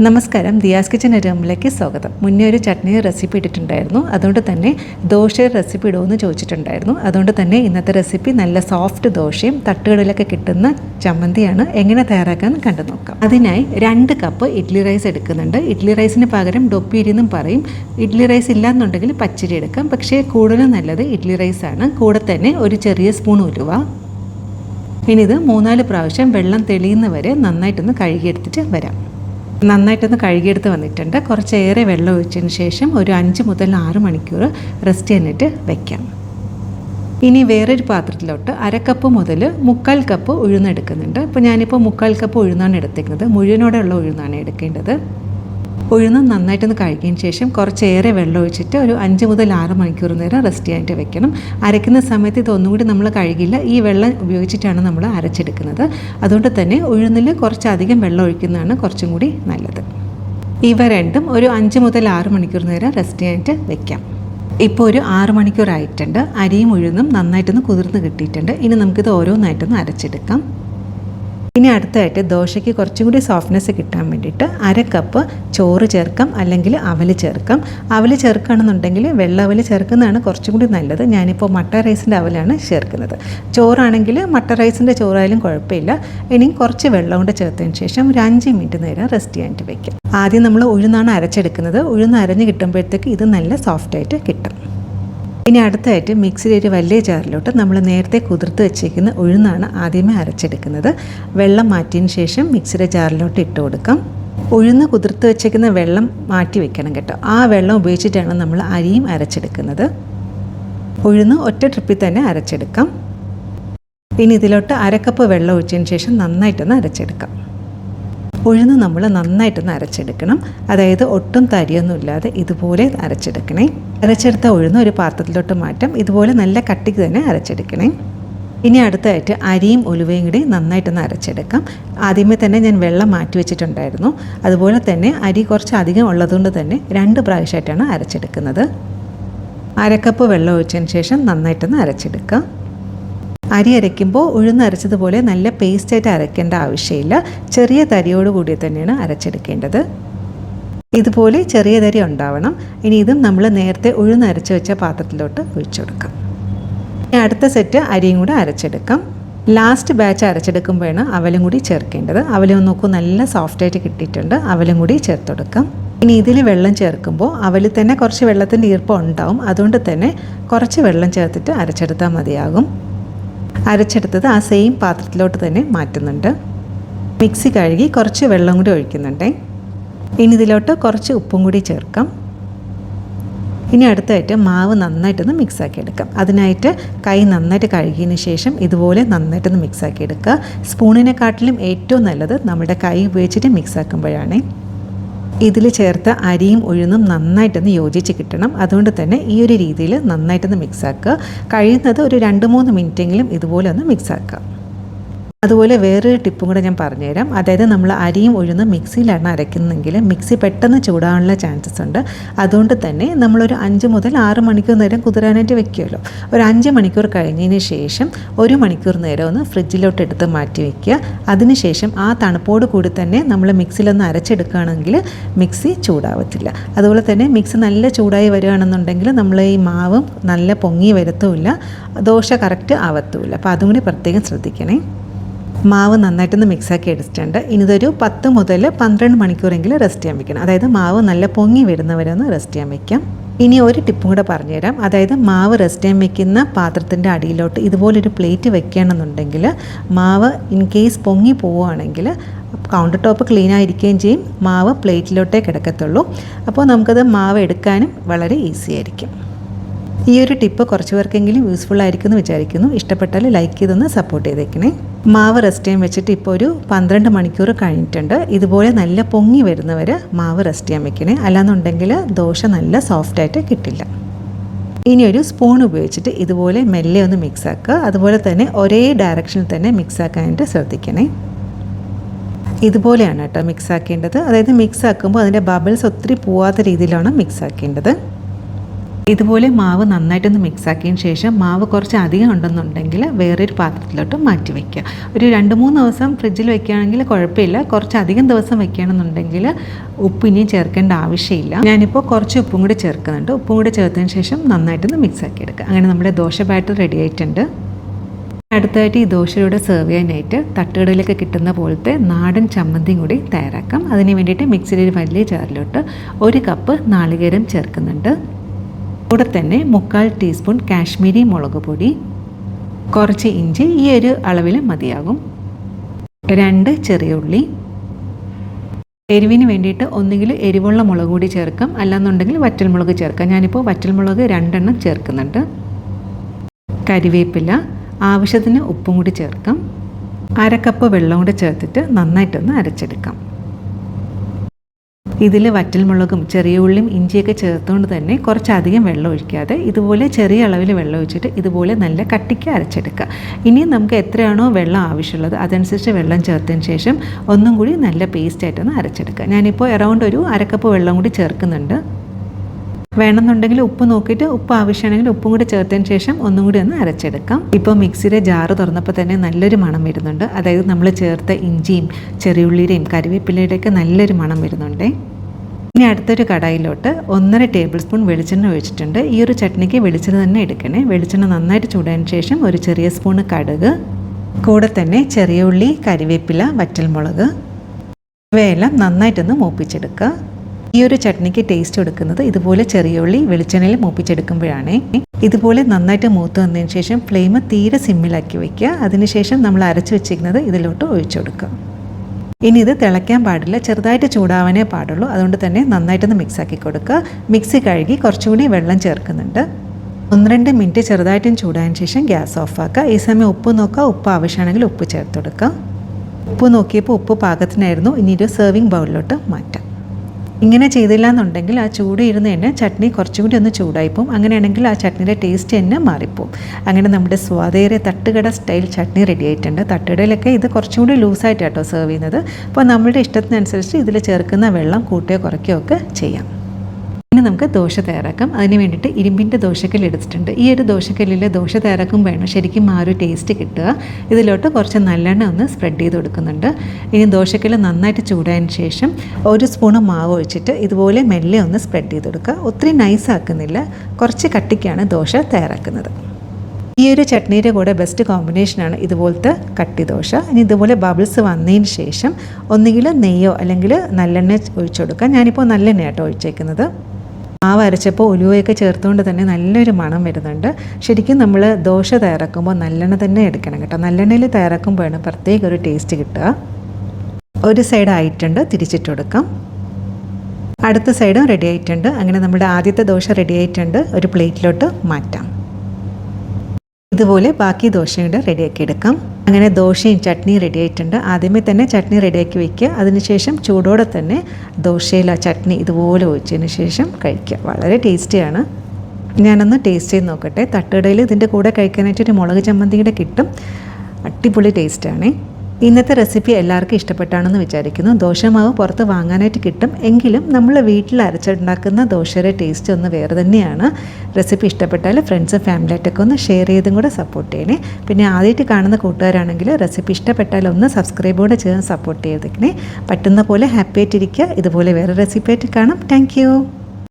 നമസ്കാരം. ദിയാസ് കിച്ചൻ റൂമിലേക്ക് സ്വാഗതം. മുന്നേ ഒരു ചട്നി റെസിപ്പി ഇട്ടിട്ടുണ്ടായിരുന്നു. അതുകൊണ്ട് തന്നെ ദോശ റെസിപ്പി ഇടുമെന്ന് ചോദിച്ചിട്ടുണ്ടായിരുന്നു. അതുകൊണ്ട് തന്നെ ഇന്നത്തെ റെസിപ്പി നല്ല സോഫ്റ്റ് ദോശയും തട്ടുകളിലൊക്കെ കിട്ടുന്ന ചമ്മന്തിയാണ്. എങ്ങനെ തയ്യാറാക്കാൻ കണ്ടു നോക്കാം. അതിനായി രണ്ട് കപ്പ് ഇഡ്ഡലി റൈസ് എടുക്കുന്നുണ്ട്. ഇഡ്ഡലി റൈസിന് പകരം ഡൊപ്പീരി എന്നും പറയും. ഇഡ്ഡലി റൈസ് ഇല്ലാന്നുണ്ടെങ്കിൽ പച്ചരി എടുക്കാം. പക്ഷേ കൂടുതലും നല്ലത് ഇഡ്ഡലി റൈസാണ്. കൂടെ തന്നെ ഒരു ചെറിയ സ്പൂൺ ഉലുവ. ഇനി ഇത് മൂന്നാൽ പ്രാവശ്യം വെള്ളം തെളിയുന്നവരെ നന്നായിട്ടൊന്ന് കഴുകിയെടുത്തിട്ട് വരാം. നന്നായിട്ടൊന്ന് കഴുകിയെടുത്ത് വന്നിട്ടുണ്ട്. കുറച്ചേറെ വെള്ളം ഒഴിച്ചതിന് ശേഷം ഒരു അഞ്ച് മുതൽ ആറ് മണിക്കൂർ റെസ്റ്റ് ചെയ്തിട്ട് വെക്കാം. ഇനി വേറൊരു പാത്രത്തിലോട്ട് അരക്കപ്പ് മുതൽ മുക്കാൽ കപ്പ് ഉഴുന്നെടുക്കുന്നുണ്ട്. അപ്പോൾ ഞാനിപ്പോൾ മുക്കാൽ കപ്പ് ഉഴുന്നാണ് എടുത്തേക്കുന്നത്. മുഴുവനോടെയുള്ള ഉഴുന്നാണ് എടുക്കേണ്ടത്. ഉഴുന്ന് നന്നായിട്ടൊന്ന് കഴുകിയതിന് ശേഷം കുറച്ചേറെ വെള്ളം ഒഴിച്ചിട്ട് ഒരു അഞ്ച് മുതൽ ആറ് മണിക്കൂർ നേരം റെസ്റ്റ് ചെയ്യാനായിട്ട് വെക്കണം. അരയ്ക്കുന്ന സമയത്ത് ഇതൊന്നും കൂടി നമ്മൾ കഴുകില്ല. ഈ വെള്ളം ഉപയോഗിച്ചിട്ടാണ് നമ്മൾ അരച്ചെടുക്കുന്നത്. അതുകൊണ്ട് തന്നെ ഉഴുന്നിൽ കുറച്ചധികം വെള്ളം ഒഴിക്കുന്നതാണ് കുറച്ചും കൂടി നല്ലത്. ഇവ രണ്ടും ഒരു അഞ്ച് മുതൽ ആറ് മണിക്കൂർ നേരം റെസ്റ്റ് ചെയ്യാനായിട്ട് വെക്കാം. ഇപ്പോൾ ഒരു ആറ് മണിക്കൂർ ആയിട്ടുണ്ട് അരിയും ഉഴുന്നും നന്നായിട്ടൊന്ന് കുതിർന്ന് കിട്ടിയിട്ടുണ്ട്. ഇനി നമുക്കിത് ഓരോന്നായിട്ടൊന്ന് അരച്ചെടുക്കാം. ഇനി അടുത്തായിട്ട് ദോശയ്ക്ക് കുറച്ചും കൂടി സോഫ്റ്റ്നെസ് കിട്ടാൻ വേണ്ടിയിട്ട് അര കപ്പ് ചോറ് ചേർക്കാം അല്ലെങ്കിൽ അവൽ ചേർക്കാം. അവൽ ചേർക്കുകയാണെന്നുണ്ടെങ്കിൽ വെള്ള ചേർക്കുന്നതാണ് കുറച്ചും കൂടി നല്ലത്. ഞാനിപ്പോൾ മട്ട റൈസിന്റെ അവലാണ് ചേർക്കുന്നത്. ചോറാണെങ്കിൽ മട്ട റൈസിന്റെ ചോറായാലും കുഴപ്പമില്ല. ഇനി കുറച്ച് വെള്ളം കൊണ്ട് ചേർത്തതിന് ശേഷം ഒരു അഞ്ച് മിനിറ്റ് നേരം റെസ്റ്റ് ചെയ്യാനായിട്ട് വയ്ക്കാം ആദ്യം നമ്മൾ ഉഴുന്നാണ് അരച്ചെടുക്കുന്നത്. ഉഴുന്ന് അരഞ്ഞ് കിട്ടുമ്പോഴത്തേക്ക് ഇത് നല്ല സോഫ്റ്റായിട്ട് കിട്ടും. ഇനി അടുത്തായിട്ട് മിക്സിയിൽ ഒരു വലിയ ജാറിലോട്ട് നമ്മൾ നേരത്തെ കുതിർത്ത് വെച്ചേക്കുന്ന ഉഴുന്നാണ് ആദ്യമേ അരച്ചെടുക്കുന്നത്. വെള്ളം മാറ്റിയതിന് ശേഷം മിക്സിയുടെ ജാറിലോട്ട് ഇട്ട് കൊടുക്കാം. ഉഴുന്ന് കുതിർത്ത് വെച്ചേക്കുന്ന വെള്ളം മാറ്റി വെക്കണം കേട്ടോ. ആ വെള്ളം ഉപയോഗിച്ചിട്ടാണ് നമ്മൾ അരിയും അരച്ചെടുക്കുന്നത്. ഉഴുന്ന് ഒറ്റ ട്രിപ്പിൽ തന്നെ അരച്ചെടുക്കാം. ഇനി ഇതിലോട്ട് അരക്കപ്പ് വെള്ളം ഒഴിച്ചതിന് ശേഷം നന്നായിട്ടൊന്ന് അരച്ചെടുക്കാം. ഉഴുന്ന് നമ്മൾ നന്നായിട്ടൊന്ന് അരച്ചെടുക്കണം. അതായത് ഒട്ടും തരിയൊന്നും ഇല്ലാതെ ഇതുപോലെ അരച്ചെടുക്കണേ. അരച്ചെടുത്ത ഉഴുന്ന് ഒരു പാത്രത്തിലോട്ട് മാറ്റാം. ഇതുപോലെ നല്ല കട്ടിക്ക് തന്നെ അരച്ചെടുക്കണേ. ഇനി അടുത്തായിട്ട് അരിയും ഉലുവയും കൂടി നന്നായിട്ടൊന്ന് അരച്ചെടുക്കാം. ആദ്യമേ തന്നെ ഞാൻ വെള്ളം മാറ്റി വെച്ചിട്ടുണ്ടായിരുന്നു. അതുപോലെ തന്നെ അരി കുറച്ച് അധികം ഉള്ളതുകൊണ്ട് തന്നെ രണ്ട് പ്രാവശ്യമായിട്ടാണ് അരച്ചെടുക്കുന്നത്. അരക്കപ്പ് വെള്ളം ഒഴിച്ചതിന് ശേഷം നന്നായിട്ടൊന്ന് അരച്ചെടുക്കാം. അരി അരയ്ക്കുമ്പോൾ ഉഴുന്ന് അരച്ചതുപോലെ നല്ല പേസ്റ്റായിട്ട് അരയ്ക്കേണ്ട ആവശ്യമില്ല. ചെറിയ തരിയോട് കൂടി തന്നെയാണ് അരച്ചെടുക്കേണ്ടത്. ഇതുപോലെ ചെറിയ തരി ഉണ്ടാവണം. ഇനി ഇതും നമ്മൾ നേരത്തെ ഉഴുന്ന് അരച്ച് വെച്ച പാത്രത്തിലോട്ട് ഒഴിച്ചു കൊടുക്കാം. ഇനി അടുത്ത സെറ്റ് അരിയും കൂടെ അരച്ചെടുക്കാം. ലാസ്റ്റ് ബാച്ച് അരച്ചെടുക്കുമ്പോഴാണ് അവലും കൂടി ചേർക്കേണ്ടത്. അവലും നോക്കൂ നല്ല സോഫ്റ്റായിട്ട് കിട്ടിയിട്ടുണ്ട്. അവലും കൂടി ചേർത്ത് കൊടുക്കാം. ഇനി ഇതിൽ വെള്ളം ചേർക്കുമ്പോൾ അവലിൽ തന്നെ കുറച്ച് വെള്ളത്തിന്റെ ഈർപ്പം ഉണ്ടാവും. അതുകൊണ്ട് തന്നെ കുറച്ച് വെള്ളം ചേർത്തിട്ട് അരച്ചെടുത്താൽ മതിയാകും. അരച്ചെടുത്തത് ആ സെയിം പാത്രത്തിലോട്ട് തന്നെ മാറ്റുന്നുണ്ട്. മിക്സി കഴുകി കുറച്ച് വെള്ളം കൂടി ഒഴിക്കുന്നുണ്ട്. ഇനി ഇതിലോട്ട് കുറച്ച് ഉപ്പും കൂടി ചേർക്കാം. ഇനി അടുത്തായിട്ട് മാവ് നന്നായിട്ടൊന്ന് മിക്സാക്കി എടുക്കാം. അതിനായിട്ട് കൈ നന്നായിട്ട് കഴുകിയതിന് ശേഷം ഇതുപോലെ നന്നായിട്ടൊന്ന് മിക്സാക്കി എടുക്കുക. സ്പൂണിനെക്കാട്ടിലും ഏറ്റവും നല്ലത് നമ്മുടെ കൈ ഉപയോഗിച്ചിട്ട് മിക്സാക്കുമ്പോഴാണ് ഇതിൽ ചേർത്ത അരിയും ഉഴുന്നും നന്നായിട്ടൊന്ന് യോജിച്ച് കിട്ടണം. അതുകൊണ്ട് തന്നെ ഈ ഒരു രീതിയിൽ നന്നായിട്ടൊന്ന് മിക്സാക്കുക കഴിയുന്നത് ഒരു രണ്ട് മൂന്ന് മിനിറ്റെങ്കിലും ഇതുപോലെ ഒന്ന് മിക്സാക്കുക അതുപോലെ വേറൊരു ടിപ്പും കൂടെ ഞാൻ പറഞ്ഞുതരാം. അതായത് നമ്മൾ അരിയും ഉഴുന്നും മിക്സിയിലാണ് അരയ്ക്കുന്നതെങ്കിൽ മിക്സി പെട്ടെന്ന് ചൂടാനുള്ള ചാൻസസ് ഉണ്ട്. അതുകൊണ്ട് തന്നെ നമ്മളൊരു അഞ്ച് മുതൽ ആറ് മണിക്കൂർ നേരം കുതിരാനായിട്ട് വെക്കുമല്ലോ. ഒരു അഞ്ച് മണിക്കൂർ കഴിഞ്ഞതിന് ശേഷം ഒരു മണിക്കൂർ നേരം ഒന്ന് ഫ്രിഡ്ജിലോട്ട് എടുത്ത് മാറ്റി വയ്ക്കുക അതിനുശേഷം ആ തണുപ്പോട് കൂടി തന്നെ നമ്മൾ മിക്സിയിലൊന്ന് അരച്ചെടുക്കുകയാണെങ്കിൽ മിക്സി ചൂടാവത്തില്ല. അതുപോലെ തന്നെ മിക്സി നല്ല ചൂടായി വരികയാണെന്നുണ്ടെങ്കിൽ നമ്മൾ ഈ മാവും നല്ല പൊങ്ങി വരത്തുമില്ല. ദോശ കറക്റ്റ് ആവത്തുമില്ല. അപ്പോൾ അതും കൂടി പ്രത്യേകം ശ്രദ്ധിക്കണേ. മാവ് നന്നായിട്ടൊന്ന് മിക്സാക്കി എടുത്തിട്ടുണ്ട്. ഇനി ഇതൊരു പത്ത് മുതൽ പന്ത്രണ്ട് മണിക്കൂറെങ്കിലും റെസ്റ്റ് ചെയ്യാൻ വെക്കണം. അതായത് മാവ് നല്ല പൊങ്ങി വരുന്നവരെ ഒന്ന് റെസ്റ്റ് ചെയ്യാൻ വെക്കാം. ഇനി ഒരു ടിപ്പും കൂടെ പറഞ്ഞുതരാം. അതായത് മാവ് റെസ്റ്റ് ചെയ്യാൻ വെക്കുന്ന പാത്രത്തിന്റെ അടിയിലോട്ട് ഇതുപോലൊരു പ്ലേറ്റ് വെക്കുകയാണെന്നുണ്ടെങ്കിൽ മാവ് ഇൻ കേസ് പൊങ്ങി പോവുകയാണെങ്കിൽ കൗണ്ടർ ടോപ്പ് ക്ലീൻ ആയിരിക്കുകയും ചെയ്യും. മാവ് പ്ലേറ്റിലോട്ടേ കിടക്കത്തുള്ളൂ. അപ്പോൾ നമുക്കത് മാവ് എടുക്കാനും വളരെ ഈസി ആയിരിക്കും. ഈ ഒരു ടിപ്പ് കുറച്ച് പേർക്കെങ്കിലും യൂസ്ഫുൾ ആയിരിക്കും എന്ന് വിചാരിക്കുന്നു. ഇഷ്ടപ്പെട്ടാൽ ലൈക്ക് ചെയ്തൊന്ന് സപ്പോർട്ട് ചെയ്തേക്കണേ. മാവ് റെസ്റ്റ് ചെയ്യാൻ വെച്ചിട്ട് ഇപ്പോൾ ഒരു പന്ത്രണ്ട് മണിക്കൂർ കഴിഞ്ഞിട്ടുണ്ട്. ഇതുപോലെ നല്ല പൊങ്ങി വരുന്നവർ മാവ് റെസ്റ്റ് ചെയ്യാൻ വെക്കണേ. അല്ലാന്നുണ്ടെങ്കിൽ ദോശ നല്ല സോഫ്റ്റായിട്ട് കിട്ടില്ല. ഇനി ഒരു സ്പൂൺ ഉപയോഗിച്ചിട്ട് ഇതുപോലെ മെല്ലെ ഒന്ന് മിക്സ് ആക്കുക. അതുപോലെ തന്നെ ഒരേ ഡയറക്ഷനിൽ തന്നെ മിക്സ് ആക്കാനായിട്ട് ശ്രദ്ധിക്കണേ. ഇതുപോലെയാണ് കേട്ടോ മിക്സ് ആക്കേണ്ടത്. അതായത് മിക്സ് ആക്കുമ്പോൾ അതിന്റെ ബബിൾസ് ഒത്തിരി പോവാത്ത രീതിയിലാണ് മിക്സ് ആക്കേണ്ടത്. ഇതുപോലെ മാവ് നന്നായിട്ടൊന്ന് മിക്സ് ആക്കിയതിന് ശേഷം മാവ് കുറച്ച് അധികം ഉണ്ടെന്നുണ്ടെങ്കിൽ വേറൊരു പാത്രത്തിലോട്ട് മാറ്റി വയ്ക്കുക ഒരു രണ്ട് മൂന്ന് ദിവസം ഫ്രിഡ്ജിൽ വെക്കുകയാണെങ്കിൽ കുഴപ്പമില്ല. കുറച്ച് അധികം ദിവസം വെക്കുകയാണെന്നുണ്ടെങ്കിൽ ഉപ്പ് ഇനിയും ചേർക്കേണ്ട ആവശ്യമില്ല. ഞാനിപ്പോൾ കുറച്ച് ഉപ്പും കൂടി ചേർക്കുന്നുണ്ട്. ഉപ്പും കൂടി ചേർത്തതിന് ശേഷം നന്നായിട്ടൊന്ന് മിക്സ് ആക്കി എടുക്കുക അങ്ങനെ നമ്മുടെ ദോശ ബാറ്റർ റെഡി ആയിട്ടുണ്ട്. അടുത്തായിട്ട് ഈ ദോശയുടെ സെർവ് ചെയ്യാനായിട്ട് തട്ടുകടയിലൊക്കെ കിട്ടുന്ന പോലത്തെ നാടൻ ചമ്മന്തിയും കൂടി തയ്യാറാക്കാം. അതിന് വേണ്ടിയിട്ട് മിക്സിയിൽ ഒരു വലിയ ജാറിലോട്ട് ഒരു കപ്പ് നാളികേരം ചേർക്കുന്നുണ്ട്. കൂടെ തന്നെ മുക്കാൽ ടീസ്പൂൺ കാശ്മീരി മുളക് പൊടി. കുറച്ച് ഇഞ്ചി ഈ ഒരു അളവിൽ മതിയാകും. രണ്ട് ചെറിയ ഉള്ളി. എരിവിന് വേണ്ടിയിട്ട് ഒന്നുകിൽ എരിവുള്ള മുളക് കൂടി ചേർക്കാം. അല്ലാന്നുണ്ടെങ്കിൽ വറ്റൽമുളക് ചേർക്കാം. ഞാനിപ്പോൾ വറ്റൽമുളക് രണ്ടെണ്ണം ചേർക്കുന്നുണ്ട്. കരിവേപ്പില ആവശ്യത്തിന് ഉപ്പും കൂടി ചേർക്കാം. അര കപ്പ് വെള്ളം കൂടി ചേർത്തിട്ട് നന്നായിട്ടൊന്ന് അരച്ചെടുക്കാം. ഇതിൽ വറ്റൽമുളകും ചെറിയ ഉള്ളിയും ഇഞ്ചിയൊക്കെ ചേർത്തുകൊണ്ട് തന്നെ കുറച്ചധികം വെള്ളം ഒഴിക്കാതെ ഇതുപോലെ ചെറിയ അളവിൽ വെള്ളം ഒഴിച്ചിട്ട് ഇതുപോലെ നല്ല കട്ടിക്ക് അരച്ചെടുക്കുക. ഇനി നമുക്ക് എത്രയാണോ വെള്ളം ആവശ്യമുള്ളത് അതനുസരിച്ച് വെള്ളം ചേർത്തതിന് ശേഷം ഒന്നും കൂടി നല്ല പേസ്റ്റായിട്ടൊന്ന് അരച്ചെടുക്കുക. ഞാനിപ്പോൾ അറൗണ്ട് ഒരു അരക്കപ്പ് വെള്ളം കൂടി ചേർക്കുന്നുണ്ട്. വേണമെന്നുണ്ടെങ്കിൽ ഉപ്പ് നോക്കിയിട്ട് ഉപ്പ് ആവശ്യമാണെങ്കിൽ ഉപ്പും കൂടി ചേർത്തതിന് ശേഷം ഒന്നും കൂടി ഒന്ന് അരച്ചെടുക്കാം. ഇപ്പോൾ മിക്സിയുടെ ജാറ് തുറന്നപ്പോൾ തന്നെ നല്ലൊരു മണം വരുന്നുണ്ട്. അതായത് നമ്മൾ ചേർത്ത ഇഞ്ചിയും ചെറിയുള്ളിയുടെയും കരിവേപ്പിലയുടെയൊക്കെ നല്ലൊരു മണം വരുന്നുണ്ട്. ഇനി അടുത്തൊരു കടായിലോട്ട് ഒന്നര ടേബിൾ സ്പൂൺ വെളിച്ചെണ്ണ ഒഴിച്ചിട്ടുണ്ട്. ഈ ഒരു ചട്നിക്ക് വെളിച്ചെണ്ണ തന്നെ എടുക്കണേ. വെളിച്ചെണ്ണ നന്നായിട്ട് ചൂടായതിന് ശേഷം ഒരു ചെറിയ സ്പൂണ് കടുക് കൂടെ തന്നെ ചെറിയ ഉള്ളി കരിവേപ്പില വറ്റൽമുളക് ഇവയെല്ലാം നന്നായിട്ടൊന്ന് മൂപ്പിച്ചെടുക്കുക. ഈ ഒരു ചട്നിക്ക് ടേസ്റ്റ് കൊടുക്കുന്നത് ഇതുപോലെ ചെറിയ ഉള്ളി വെളിച്ചെണ്ണയിൽ മൂപ്പിച്ചെടുക്കുമ്പോഴാണ്. ഇതുപോലെ നന്നായിട്ട് മൂത്ത് വന്നതിന് ശേഷം ഫ്ലെയിം തീരെ സിമ്മിലാക്കി വയ്ക്കുക അതിനുശേഷം നമ്മൾ അരച്ച് വെച്ചിരിക്കുന്നത് ഇതിലോട്ട് ഒഴിച്ചു കൊടുക്കുക. ഇനി ഇത് തിളയ്ക്കാൻ പാടില്ല. ചെറുതായിട്ട് ചൂടാവാനേ പാടുള്ളൂ. അതുകൊണ്ട് തന്നെ നന്നായിട്ടൊന്ന് മിക്സാക്കി കൊടുക്കുക. മിക്സി കഴുകി കുറച്ചുകൂടി വെള്ളം ചേർക്കുന്നുണ്ട്. ഒന്ന് രണ്ട് മിനിറ്റ് ചെറുതായിട്ടും ചൂടായതിന് ശേഷം ഗ്യാസ് ഓഫാക്കുക ഈ സമയം ഉപ്പ് നോക്കുക. ഉപ്പ് ആവശ്യമാണെങ്കിൽ ഉപ്പ് ചേർത്ത് കൊടുക്കുക. ഉപ്പ് നോക്കിയപ്പോൾ ഉപ്പ് പാകത്തിനായിരുന്നു. ഇനി ഒരു സെർവിങ് ബൗളിലോട്ട് മാറ്റാം. ഇങ്ങനെ ചെയ്തില്ല എന്നുണ്ടെങ്കിൽ ആ ചൂട് ഇരുന്ന് തന്നെ ചട്നി കുറച്ചും കൂടി ഒന്ന് ചൂടായിപ്പോവും. അങ്ങനെയാണെങ്കിൽ ആ ചട്നിയുടെ ടേസ്റ്റ് തന്നെ മാറിപ്പോവും. അങ്ങനെ നമ്മുടെ സ്വാതേറെ തട്ടുകട സ്റ്റൈൽ ചട്നി റെഡി ആയിട്ടുണ്ട്. തട്ടുകടയിലൊക്കെ ഇത് കുറച്ചും കൂടി ലൂസായിട്ട് കേട്ടോ സെർവ് ചെയ്യുന്നത്. അപ്പോൾ നമ്മുടെ ഇഷ്ടത്തിനനുസരിച്ച് ഇതിൽ ചേർക്കുന്ന വെള്ളം കൂട്ടുകയോ കുറയ്ക്കുകയോ ഒക്കെ ചെയ്യാം. നമുക്ക് ദോശ തയ്യാറാക്കാം. അതിന് വേണ്ടിയിട്ട് ഇരുമ്പിന്റെ ദോശക്കല്ല് എടുത്തിട്ടുണ്ട്. ഈ ഒരു ദോശക്കല്ലിൽ ദോശ വേണം. ശരിക്കും ആ ഒരു ടേസ്റ്റ് കിട്ടുക. ഇതിലോട്ട് കുറച്ച് നല്ലെണ്ണ ഒന്ന് സ്പ്രെഡ് ചെയ്ത് കൊടുക്കുന്നുണ്ട്. ഇനി ദോശക്കല്ല് നന്നായിട്ട് ചൂടായതിന് ശേഷം ഒരു സ്പൂണ് മാവ് ഒഴിച്ചിട്ട് ഇതുപോലെ മെല്ലെ ഒന്ന് സ്പ്രെഡ് ചെയ്ത് കൊടുക്കുക. ഒത്തിരി നൈസ് ആക്കുന്നില്ല. കുറച്ച് കട്ടിക്കാണ് ദോശ തയ്യാറാക്കുന്നത്. ഈ ഒരു ചട്നിയുടെ കൂടെ ബെസ്റ്റ് കോമ്പിനേഷനാണ് ഇതുപോലത്തെ കട്ടി ദോശ. ഇനി ഇതുപോലെ ബബിൾസ് വന്നതിന് ശേഷം ഒന്നുകിൽ നെയ്യോ അല്ലെങ്കിൽ നല്ലെണ്ണ ഒഴിച്ചു കൊടുക്കാം ഞാനിപ്പോൾ നല്ലെണ്ണയാട്ടോ ഒഴിച്ചേക്കുന്നത്. മാവ് അരച്ചപ്പോൾ ഉലുവയൊക്കെ ചേർത്തുകൊണ്ട് തന്നെ നല്ലൊരു മണം വരുന്നുണ്ട്. ശരിക്കും നമ്മൾ ദോശ തയ്യാറാക്കുമ്പോൾ നല്ലെണ്ണ തന്നെ എടുക്കണം കേട്ടോ. നല്ലെണ്ണയിൽ തയ്യാറാക്കുമ്പോഴാണ് പ്രത്യേക ഒരു ടേസ്റ്റ് കിട്ടുക. ഒരു സൈഡ് ആയിട്ടുണ്ട് തിരിച്ചിട്ട് കൊടുക്കാം. അടുത്ത സൈഡും റെഡി ആയിട്ടുണ്ട്. അങ്ങനെ നമ്മുടെ ആദ്യത്തെ ദോശ റെഡി ആയിട്ടുണ്ട്. ഒരു പ്ലേറ്റിലോട്ട് മാറ്റാം. ഇതുപോലെ ബാക്കി ദോശയുടെ റെഡിയാക്കി എടുക്കാം. അങ്ങനെ ദോശയും ചട്നിയും റെഡി ആയിട്ടുണ്ട്. ആദ്യമേ തന്നെ ചട്നി റെഡിയാക്കി വെക്കുക. അതിനുശേഷം ചൂടോടെ തന്നെ ദോശയിൽ ആ ചട്നി ഇതുപോലെ ഒഴിച്ചതിന് ശേഷം കഴിക്കുക. വളരെ ടേസ്റ്റിയാണ് ഞാനൊന്ന് ടേസ്റ്റ് ചെയ്ത് നോക്കട്ടെ. തട്ടുകടയിൽ ഇതിന്റെ കൂടെ കഴിക്കാനായിട്ട് ഒരു മുളക് ചമ്മന്തിയുടെ കിട്ടും. അടിപൊളി ടേസ്റ്റാണേ ഇന്നത്തെ റെസിപ്പി എല്ലാവർക്കും ഇഷ്ടപ്പെട്ടാണെന്ന് വിചാരിക്കുന്നു. ദോശമാവ് പുറത്ത് വാങ്ങാനായിട്ട് കിട്ടും. എങ്കിലും നമ്മൾ വീട്ടിൽ അരച്ചുണ്ടാക്കുന്ന ദോശയുടെ ടേസ്റ്റ് ഒന്ന് വേറെ തന്നെയാണ്. റെസിപ്പി ഇഷ്ടപ്പെട്ടാൽ ഫ്രണ്ട്സും ഫാമിലിയായിട്ടൊക്കെ ഒന്ന് ഷെയർ ചെയ്തും കൂടെ സപ്പോർട്ട് ചെയ്യണേ. പിന്നെ ആദ്യമായിട്ട് കാണുന്ന കൂട്ടുകാരാണെങ്കിൽ റെസിപ്പി ഇഷ്ടപ്പെട്ടാൽ ഒന്ന് സബ്സ്ക്രൈബ് കൂടെ ചെയ്യാൻ സപ്പോർട്ട് ചെയ്തേക്കണേ. പറ്റുന്ന പോലെ ഹാപ്പി ആയിട്ടിരിക്കുക. ഇതുപോലെ വേറെ റെസിപ്പി ആയിട്ട് കാണാം. താങ്ക്